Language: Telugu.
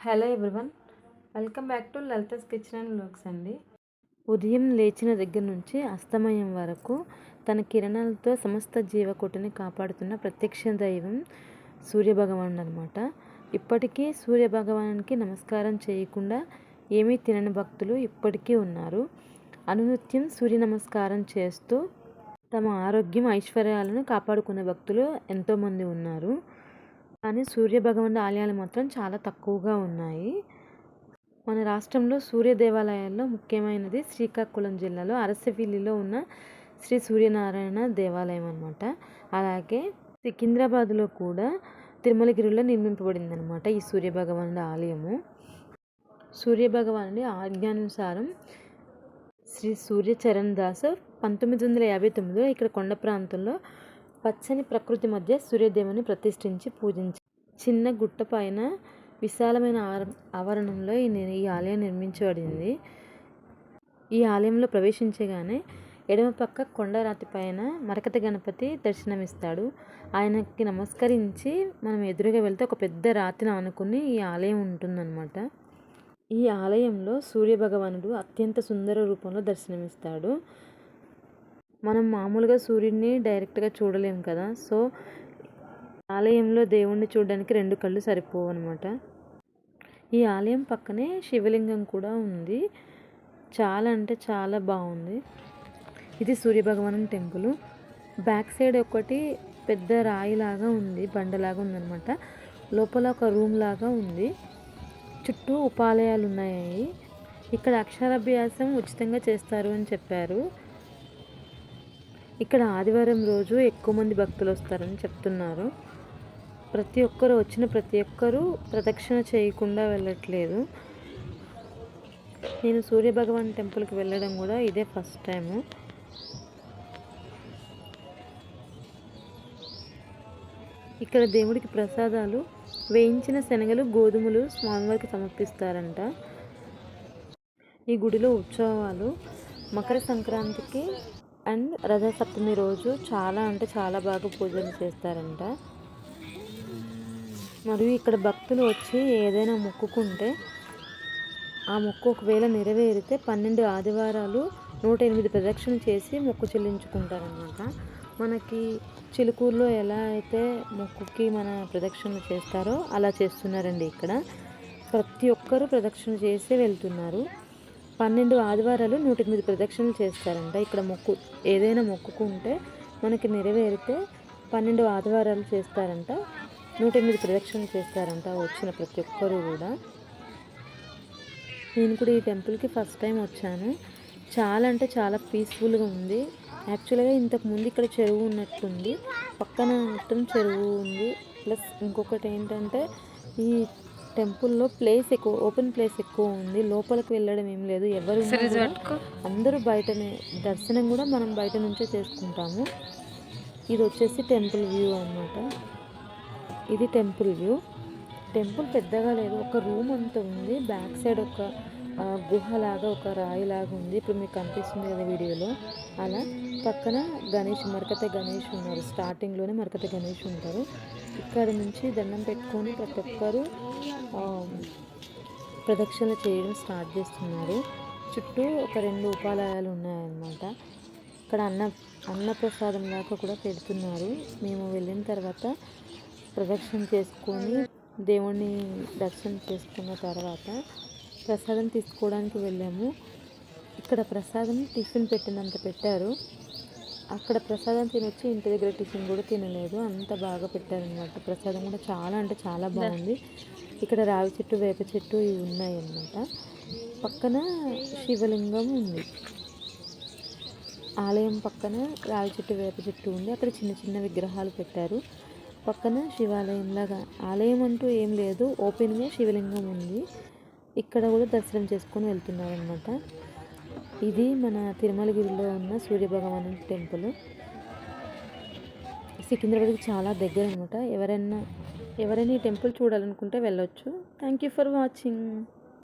Hello everyone welcome back to Lalitha's kitchen and vlogs అండి. ఉదయం లేచిన దగ్గర నుంచి అస్తమయం వరకు తన కిరణాలతో సమస్త జీవకోటిని కాపాడుతున్న ప్రత్యక్ష దైవం సూర్యభగవానుడు అనమాట ఇప్పటికీ సూర్యభగవానికి నమస్కారం చేయకుండా ఏమీ తినని భక్తులు ఇప్పటికీ ఉన్నారు. అనునిత్యం సూర్య నమస్కారం చేస్తూ తమ ఆరోగ్యం ఐశ్వర్యాలను కాపాడుకునే భక్తులు ఎంతోమంది ఉన్నారు. కానీ సూర్యభగవానుడి ఆలయాలు మాత్రం చాలా తక్కువగా ఉన్నాయి. మన రాష్ట్రంలో సూర్య దేవాలయాల్లో ముఖ్యమైనది శ్రీకాకుళం జిల్లాలో అరసవిల్లిలో ఉన్న శ్రీ సూర్యనారాయణ దేవాలయం అనమాట అలాగే సికింద్రాబాద్లో కూడా తిరుమలగిరిలో నిర్మింపబడింది అనమాట ఈ సూర్యభగవానుడి ఆలయము. సూర్యభగవానుడి ఆజ్ఞానుసారం శ్రీ సూర్యచరణ్ దాస్ పంతొమ్మిది వందల యాభై తొమ్మిదిలో ఇక్కడ కొండ ప్రాంతంలో పచ్చని ప్రకృతి మధ్య సూర్యదేవుని ప్రతిష్ఠించి పూజించి చిన్న గుట్ట పైన విశాలమైన ఆవరణంలో ఈ ఈ ఆలయం నిర్మించబడింది. ఈ ఆలయంలో ప్రవేశించగానే ఎడమ పక్క కొండరాతి పైన మరకత గణపతి దర్శనమిస్తాడు. ఆయనకి నమస్కరించి మనం ఎదురుగా వెళ్తే ఒక పెద్ద రాతిని ఆనుకుని ఈ ఆలయం ఉంటుందన్నమాట. ఈ ఆలయంలో సూర్యభగవానుడు అత్యంత సుందర రూపంలో దర్శనమిస్తాడు. మనం మామూలుగా సూర్యుడిని డైరెక్ట్గా చూడలేము కదా. సో ఆలయంలో దేవుణ్ణి చూడడానికి రెండు కళ్ళు సరిపోవు అనమాట ఈ ఆలయం పక్కనే శివలింగం కూడా ఉంది. చాలా అంటే చాలా బాగుంది. ఇది సూర్యభగవానం టెంపుల్. బ్యాక్ సైడ్ ఒకటి పెద్ద రాయిలాగా ఉంది బండలాగా ఉందన్నమాట. లోపల ఒక రూమ్ లాగా ఉంది. చుట్టూ ఉపాలయాలు ఉన్నాయి ఇక్కడ అక్షరాభ్యాసం ఉచితంగా చేస్తారు అని చెప్పారు. ఇక్కడ ఆదివారం రోజు ఎక్కువ మంది భక్తులు వస్తారని చెప్తున్నారు. ప్రతి ఒక్కరు వచ్చిన ప్రతి ఒక్కరూ ప్రదక్షిణ చేయకుండా వెళ్ళట్లేదు. నేను సూర్యభగవాన్ టెంపుల్కి వెళ్ళడం కూడా ఇదే ఫస్ట్ టైము. ఇక్కడ దేవుడికి ప్రసాదాలు వేయించిన శనగలు గోధుమలు స్వామివారికి సమర్పిస్తారంట. ఈ గుడిలో ఉత్సవాలు మకర సంక్రాంతికి అండ్ రథసప్తమి రోజు చాలా అంటే చాలా బాగా పూజలు చేస్తారంట. మరియు ఇక్కడ భక్తులు వచ్చి ఏదైనా మొక్కుకుంటే ఆ మొక్కు ఒకవేళ నెరవేరితే పన్నెండు ఆదివారాలు నూట ఎనిమిది ప్రదక్షిణ చేసి మొక్కు చెల్లించుకుంటారనమాట మనకి చిలుకూరులో ఎలా అయితే మొక్కుకి మన ప్రదక్షిణ చేస్తారో అలా చేస్తున్నారండి ఇక్కడ. ప్రతి ఒక్కరూ ప్రదక్షిణ చేసి వెళ్తున్నారు. పన్నెండు ఆదివారాలు నూట ఎనిమిది ప్రదక్షిణలు చేస్తారంట. ఇక్కడ మొక్కు ఏదైనా మొక్కుకుంటే మనకి నెరవేరితే పన్నెండు ఆదివారాలు చేస్తారంట. నూట ఎనిమిది ప్రదక్షిణలు చేస్తారంట వచ్చిన ప్రతి ఒక్కరూ కూడా. నేను కూడా ఈ టెంపుల్కి ఫస్ట్ టైం వచ్చాను. చాలా అంటే చాలా పీస్ఫుల్గా ఉంది. యాక్చువల్గా ఇంతకు ముందు ఇక్కడ చెరువు ఉన్నట్టుంది. పక్కన మొత్తం చెరువు ఉంది. ప్లస్ ఇంకొకటి ఏంటంటే ఈ టెంపుల్లో ప్లేస్ ఎక్కువ ఓపెన్ ప్లేస్ ఎక్కువ ఉంది. లోపలికి వెళ్ళడం ఏం లేదు. ఎవరు అందరూ బయటనే దర్శనం కూడా మనం బయట నుంచే చేసుకుంటాము. ఇది వచ్చేసి టెంపుల్ వ్యూ అనమాట ఇది టెంపుల్ వ్యూ. టెంపుల్ పెద్దగా లేదు. ఒక రూమ్ అంత ఉంది. బ్యాక్ సైడ్ ఒక గుహలాగా ఒక రాయిలాగా ఉంది. ఇప్పుడు మీకు కనిపిస్తుంది కదా వీడియోలో. అలా పక్కన గణేష్ మరకత గణేష్ ఉన్నారు. స్టార్టింగ్లోనే మరకత గణేష్ ఉంటారు. ఇక్కడ నుంచి దండం పెట్టుకొని ప్రతి ఒక్కరు ప్రదక్షిణ చేయడం స్టార్ట్ చేస్తున్నారు. చుట్టూ ఒక రెండు ఉపాలయాలు ఉన్నాయన్నమాట. ఇక్కడ అన్న అన్నప్రసాదం దాకా కూడా పెడుతున్నారు. మేము వెళ్ళిన తర్వాత ప్రదక్షిణ చేసుకొని దేవుణ్ణి దర్శనం చేసుకున్న తర్వాత ప్రసాదం తీసుకోవడానికి వెళ్ళాము. ఇక్కడ ప్రసాదం టిఫిన్ పెట్టినంత పెట్టారు. అక్కడ ప్రసాదం తినొచ్చి ఇంటి దగ్గర టిఫిన్ కూడా తినలేదు. అంత బాగా పెట్టారనమాట ప్రసాదం కూడా చాలా అంటే చాలా బాగుంది. ఇక్కడ రావి చెట్టు వేప చెట్టు ఇవి ఉన్నాయి అన్నమాట పక్కన శివలింగం ఉంది. ఆలయం పక్కన రావి చెట్టు వేప చెట్టు ఉంది. అక్కడ చిన్న చిన్న విగ్రహాలు పెట్టారు. పక్కన శివాలయం లాగా ఆలయం అంటూ ఏం లేదు. ఓపెన్గా శివలింగం ఉంది. ఇక్కడ కూడా దర్శనం చేసుకొని వెళ్తున్నారు అనమాట ఇది మన తిరుమలగిరిలో ఉన్న సూర్యభగవాను టెంపుల్. సికింద్రాబాద్కి చాలా దగ్గర అనమాట ఎవరైనా ఎవరైనా ఈ టెంపుల్ చూడాలనుకుంటే వెళ్ళొచ్చు. Thank you for watching